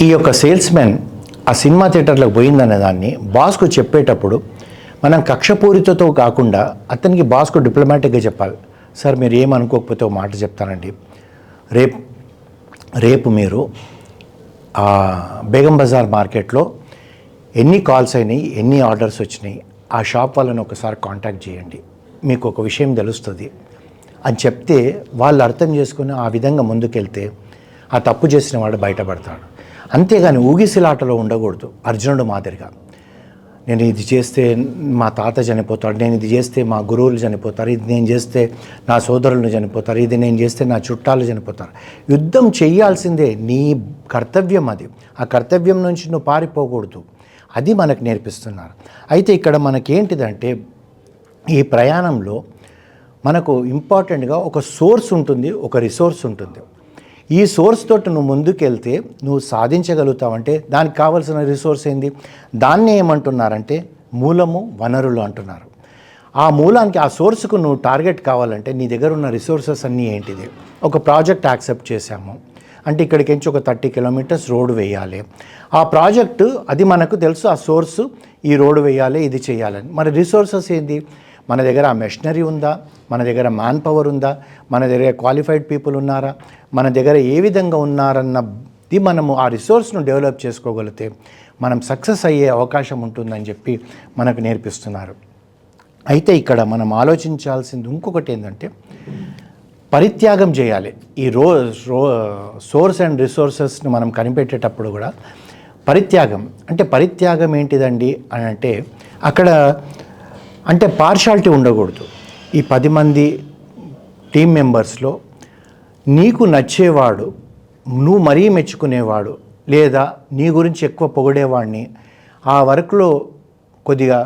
ఈ యొక్క సేల్స్మెన్ ఆ సినిమా థియేటర్లకు పోయిందనే దాన్ని బాస్కు చెప్పేటప్పుడు మనం కక్షపూరితతో కాకుండా అతనికి బాస్కు డిప్లొమాటిక్గా చెప్పాలి. సార్ మీరు ఏమనుకోకపోతే ఒక మాట చెప్తానండి. రేపు రేపు మీరు ఆ బేగం బజార్ మార్కెట్లో ఎన్ని కాల్స్ అయినాయి ఎన్ని ఆర్డర్స్ వచ్చినాయి ఆ షాప్ వాళ్ళని ఒకసారి కాంటాక్ట్ చేయండి. మీకు ఒక విషయం తెలుస్తుంది. అని చెప్తే వాళ్ళు అర్థం చేసుకుని ఆ విధంగా ముందుకెళ్తే ఆ తప్పు చేసిన వాడు బయటపడతాడు. అంతేగాని ఊగిసిలాటలో ఉండకూడదు. అర్జునుడు మాదిరిగా. నేను ఇది చేస్తే మా తాత చనిపోతాడు నేను ఇది చేస్తే మా గురువులు చనిపోతారు ఇది నేను చేస్తే నా సోదరులు చనిపోతారు ఇది నేను చేస్తే నా చుట్టాలు చనిపోతారు. యుద్ధం చేయాల్సిందే నీ కర్తవ్యం అది. ఆ కర్తవ్యం నుంచి నువ్వు పారిపోకూడదు. అది మనకు నేర్పిస్తున్నారు. అయితే ఇక్కడ మనకేంటిదంటే ఈ ప్రయాణంలో మనకు ఇంపార్టెంట్గా ఒక సోర్స్ ఉంటుంది ఒక రిసోర్స్ ఉంటుంది. ఈ సోర్స్ తోటి నువ్వు ముందుకెళ్తే నువ్వు సాధించగలుగుతావంటే దానికి కావాల్సిన రిసోర్స్ ఏంది? దాన్ని ఏమంటున్నారంటే మూలము వనరులు అంటున్నారు. ఆ మూలానికి ఆ సోర్స్కు నువ్వు టార్గెట్ కావాలంటే నీ దగ్గర ఉన్న రిసోర్సెస్ అన్నీ ఏంటిది? ఒక ప్రాజెక్ట్ యాక్సెప్ట్ చేశాము. అంటే ఇక్కడికి నుంచి ఒక థర్టీ కిలోమీటర్స్ రోడ్ వేయాలి. ఆ ప్రాజెక్టు అది మనకు తెలుసు ఆ సోర్సు ఈ రోడ్ వేయాలి ఇది చేయాలని. మరి రిసోర్సెస్ ఏంది? మన దగ్గర ఆ మెషినరీ ఉందా? మన దగ్గర మ్యాన్ పవర్ ఉందా? మన దగ్గర క్వాలిఫైడ్ పీపుల్ ఉన్నారా? మన దగ్గర ఏ విధంగా ఉన్నారన్నది మనము ఆ రిసోర్స్ను డెవలప్ చేసుకోగలిగితే మనం సక్సెస్ అయ్యే అవకాశం ఉంటుందని చెప్పి మనకు నేర్పిస్తున్నారు. అయితే ఇక్కడ మనం ఆలోచించాల్సింది ఇంకొకటి ఏంటంటే పరిత్యాగం చేయాలి. ఈ రో రో సోర్స్ అండ్ రిసోర్సెస్ను మనం కనిపెట్టేటప్పుడు కూడా పరిత్యాగం. అంటే పరిత్యాగం ఏంటిదండి అని అంటే అక్కడ అంటే పార్షాలిటీ ఉండకూడదు. ఈ పది మంది టీం మెంబర్స్లో నీకు నచ్చేవాడు నువ్వు మరీ మెచ్చుకునేవాడు లేదా నీ గురించి ఎక్కువ పొగిడేవాడిని ఆ వర్క్లో కొద్దిగా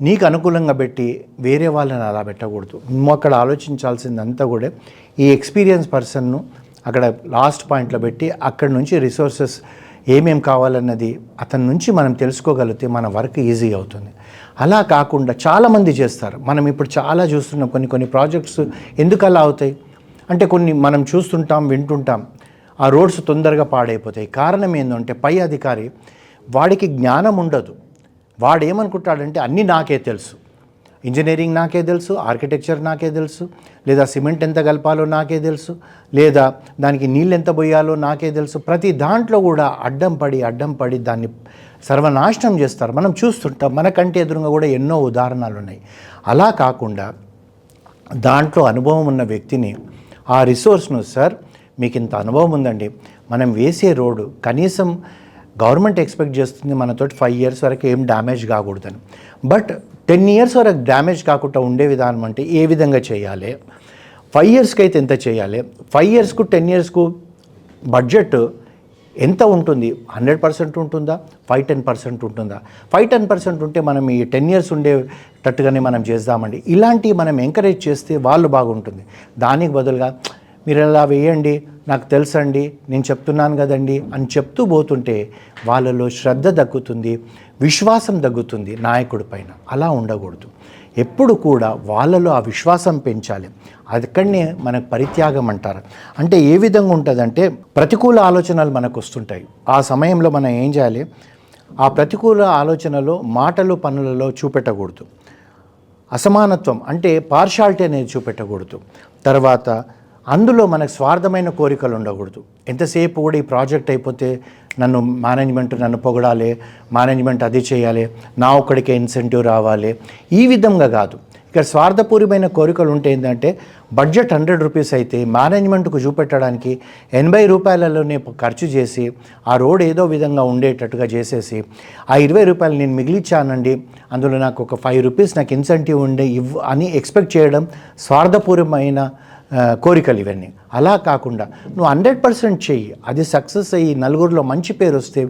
నీకు అనుకూలంగా పెట్టి వేరే వాళ్ళని అలా పెట్టకూడదు. నువ్వు అక్కడ ఆలోచించాల్సిందంతా కూడా ఈ ఎక్స్పీరియన్స్ పర్సన్ను అక్కడ లాస్ట్ పాయింట్లో పెట్టి అక్కడ నుంచి రిసోర్సెస్ ఏమేం కావాలన్నది అతని నుంచి మనం తెలుసుకోగలిగితే మన వర్క్ ఈజీ అవుతుంది. అలా కాకుండా చాలామంది చేస్తారు. మనం ఇప్పుడు చాలా చూస్తున్నాం కొన్ని కొన్ని ప్రాజెక్ట్స్ ఎందుకు అలా అవుతాయి? అంటే కొన్ని మనం చూస్తుంటాం వింటుంటాం. ఆ రోడ్స్ తొందరగా పాడైపోతాయి. కారణం ఏంటంటే పై అధికారి వాడికి జ్ఞానం ఉండదు. వాడు ఏమనుకుంటాడంటే అన్నీ నాకే తెలుసు. ఇంజనీరింగ్ నాకే తెలుసు ఆర్కిటెక్చర్ నాకే తెలుసు లేదా సిమెంట్ ఎంత కలపాలో నాకే తెలుసు లేదా దానికి నీళ్ళు ఎంత పోయాలో నాకే తెలుసు. ప్రతి దాంట్లో కూడా అడ్డం పడి అడ్డం పడి దాన్ని సర్వనాశనం చేస్తారు. మనం చూస్తుంటాం మనకంటే ఎదురుగా కూడా ఎన్నో ఉదాహరణలు ఉన్నాయి అలా కాకుండా దాంట్లో అనుభవం ఉన్న వ్యక్తిని ఆ రిసోర్స్ను సార్ మీకు ఇంత అనుభవం ఉందండి. మనం వేసే రోడ్డు కనీసం గవర్నమెంట్ ఎక్స్పెక్ట్ చేస్తుంది మనతోటి ఫైవ్ ఇయర్స్ వరకు ఏం డ్యామేజ్ కాకూడదని. బట్ టెన్ ఇయర్స్ వరకు డ్యామేజ్ కాకుండా ఉండే విధానం అంటే ఏ విధంగా చేయాలి? ఫైవ్ ఇయర్స్కి అయితే ఎంత చేయాలి? ఫైవ్ ఇయర్స్కు టెన్ ఇయర్స్కు బడ్జెట్ ఎంత ఉంటుంది? హండ్రెడ్ పర్సెంట్ ఉంటుందా? ఫైవ్ టెన్ పర్సెంట్ ఉంటుందా? ఫైవ్ టెన్ పర్సెంట్ ఉంటే మనం ఈ టెన్ ఇయర్స్ ఉండేటట్టుగానే మనం చేద్దామండి. ఇలాంటివి మనం ఎంకరేజ్ చేస్తే వాళ్ళు బాగుంటుంది. దానికి బదులుగా మీరు ఇలా వేయండి నాకు తెలుసండి నేను చెప్తున్నాను కదండి అని చెప్తూ పోతుంటే వాళ్ళలో శ్రద్ధ తగ్గుతుంది విశ్వాసం తగ్గుతుంది నాయకుడి పైన. అలా ఉండకూడదు. ఎప్పుడు కూడా వాళ్ళలో ఆ విశ్వాసం పెంచాలి. అక్కడనే మనకు పరిత్యాగం అంటారు. అంటే ఏ విధంగా ఉంటుందంటే ప్రతికూల ఆలోచనలు మనకు వస్తుంటాయి. ఆ సమయంలో మనం ఏం చేయాలి? ఆ ప్రతికూల ఆలోచనలో మాటలు పనులలో చూపెట్టకూడదు. అసమానత్వం అంటే పార్షాలిటీ అనేది చూపెట్టకూడదు. తర్వాత అందులో మనకు స్వార్థమైన కోరికలు ఉండకూడదు. ఎంతసేపు కూడా ఈ ప్రాజెక్ట్ అయిపోతే నన్ను మేనేజ్మెంట్ నన్ను పొగడాలి మేనేజ్మెంట్ అది చేయాలి నా ఒక్కడికే ఇన్సెంటివ్ రావాలి. ఈ విధంగా కాదు. ఇక్కడ స్వార్థపూరిమైన కోరికలు ఉంటే ఏంటంటే బడ్జెట్ హండ్రెడ్ రూపీస్ అయితే మేనేజ్మెంట్కు చూపెట్టడానికి ఎనభై రూపాయలలోనే ఖర్చు చేసి ఆ రోడ్ ఏదో విధంగా ఉండేటట్టుగా చేసేసి ఆ ఇరవై రూపాయలు నేను మిగిలిచ్చానండి అందులో నాకు ఒక ఫైవ్ రూపీస్ నాకు ఇన్సెంటివ్ ఉండే ఇవ్ అని ఎక్స్పెక్ట్ చేయడం స్వార్థపూర్వమైన కోరికలు ఇవన్నీ. అలా కాకుండా నువ్వు హండ్రెడ్ పర్సెంట్ చెయ్యి అది సక్సెస్ అయ్యి నలుగురిలో మంచి పేరు వస్తే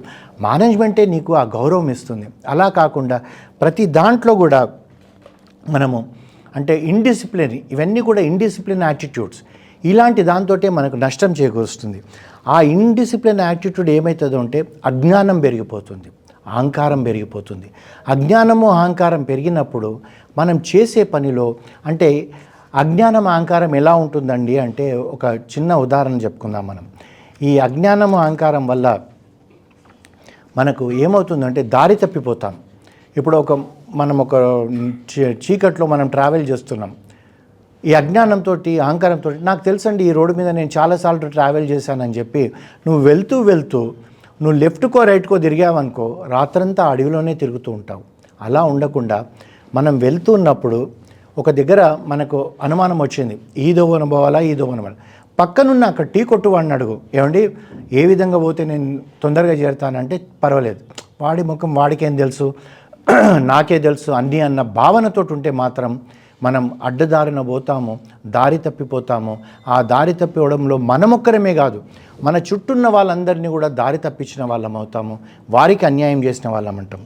మేనేజ్మెంటే నీకు ఆ గౌరవం ఇస్తుంది. అలా కాకుండా ప్రతి దాంట్లో కూడా మనము అంటే ఇండిసిప్లిన్ ఇవన్నీ కూడా ఇండిసిప్లిన్ యాటిట్యూడ్స్ ఇలాంటి దాంతోటే మనకు నష్టం చేకూరుస్తుంది. ఆ ఇండిసిప్లిన్ యాటిట్యూడ్ ఏమవుతుందో అంటే అజ్ఞానం పెరిగిపోతుంది అహంకారం పెరిగిపోతుంది. అజ్ఞానము అహంకారం పెరిగినప్పుడు మనం చేసే పనిలో అంటే అజ్ఞానం అహంకారం ఎలా ఉంటుందండి అంటే ఒక చిన్న ఉదాహరణ చెప్పుకుందాం మనం. ఈ అజ్ఞానం అహంకారం వల్ల మనకు ఏమవుతుందంటే దారి తప్పిపోతాం. ఇప్పుడు ఒక మనం ఒక చీ- చీకట్లో మనం ట్రావెల్ చేస్తున్నాం. ఈ అజ్ఞానంతో అహంకారంతో నాకు తెలుసండి ఈ రోడ్డు మీద నేను చాలాసార్లు ట్రావెల్ చేశానని చెప్పి నువ్వు వెళ్తూ వెళ్తూ నువ్వు లెఫ్ట్కో రైట్కో తిరిగావనుకో రాత్రంతా అడవిలోనే తిరుగుతూ ఉంటావు. అలా ఉండకుండా మనం వెళ్తున్నప్పుడు ఒక దగ్గర మనకు అనుమానం వచ్చింది. ఈ దోవన పోవాలా ఈ దోవన పక్కనున్న అక్కడ టీ కొట్టు వాడిని అడుగు. ఏమండి? ఏ విధంగా పోతే నేను తొందరగా చేరుతానంటే పర్వాలేదు. వాడి ముఖం వాడికేం తెలుసు? నాకే తెలుసు అన్నీ అన్న భావనతో ఉంటే మాత్రం మనం అడ్డదారిన పోతాము దారి తప్పిపోతాము. ఆ దారి తప్పివడంలో మనమొక్కరమే కాదు మన చుట్టూన్న వాళ్ళందరినీ కూడా దారి తప్పించిన వాళ్ళం అవుతాము వారికి అన్యాయం చేసిన వాళ్ళం అంటాం